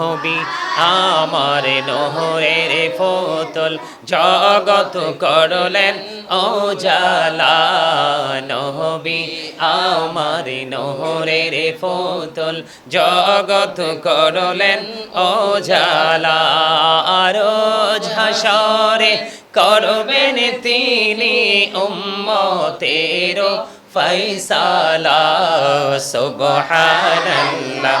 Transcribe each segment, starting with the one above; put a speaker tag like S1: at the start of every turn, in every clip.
S1: নহবি আমার নহরের ফোতল জগত করলেন ও জালা নহবি, আমার নহরের ফোতল জগত করলেন ও জালা আরও ঝাসরে করবেন তিনি উম্মতের ফৈসালা সুবহানাল্লাহ।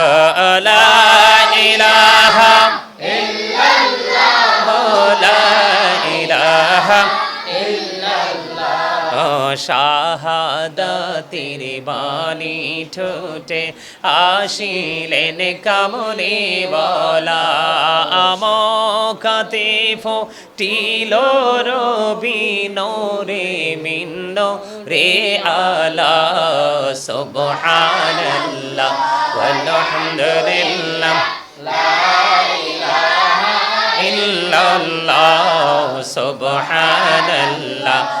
S1: শাহাদাতির বাণী ঠোঁটে আসিলেন কামনে বলা আমকাতে ফিল রবি রে মিন্ন রে আলা, সুবহানাল্লাহ, ওয়ালহামদুলিল্লাহ ইল্লাল্লাহ, সুবহানাল্লাহ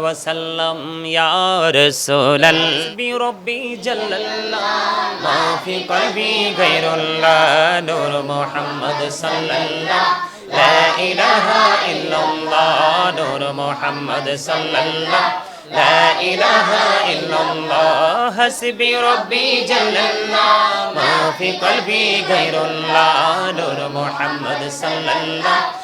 S1: وسلم يا رسول الله. بربي جل الله ما في قلبي غير الله نور محمد صلى الله. لا إله إلا الله نور محمد صلى الله. لا إله إلا الله حسبي ربي جل الله. ما في قلبي غير الله نور محمد صلى الله.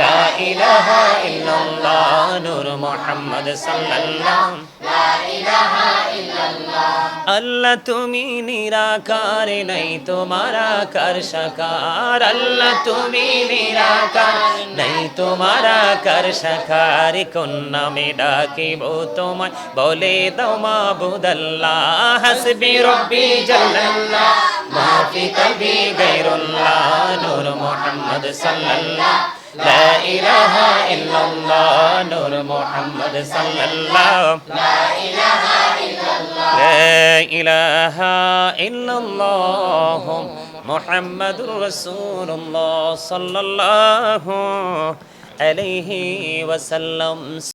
S1: লা ইলাহা ইল্লাল্লাহ নূর মুহাম্মদ আল্লাহ তুমি নিরাকার নাই তোমার আকার সাকার। আল্লাহ তুমি নিরাকার নাই তোমার আকার সাকার। কোন নামে ডাকিব তোমার বলে দাও মাবুদাল্লাহ হাসবি রব্বি জাল্লাল্লাহ। ما في قلبي غير الله نور محمد صلى الله. لا إله إلا الله نور محمد صلى الله. لا إله إلا الله. لا إله إلا الله محمد رسول الله صلى الله عليه وسلم.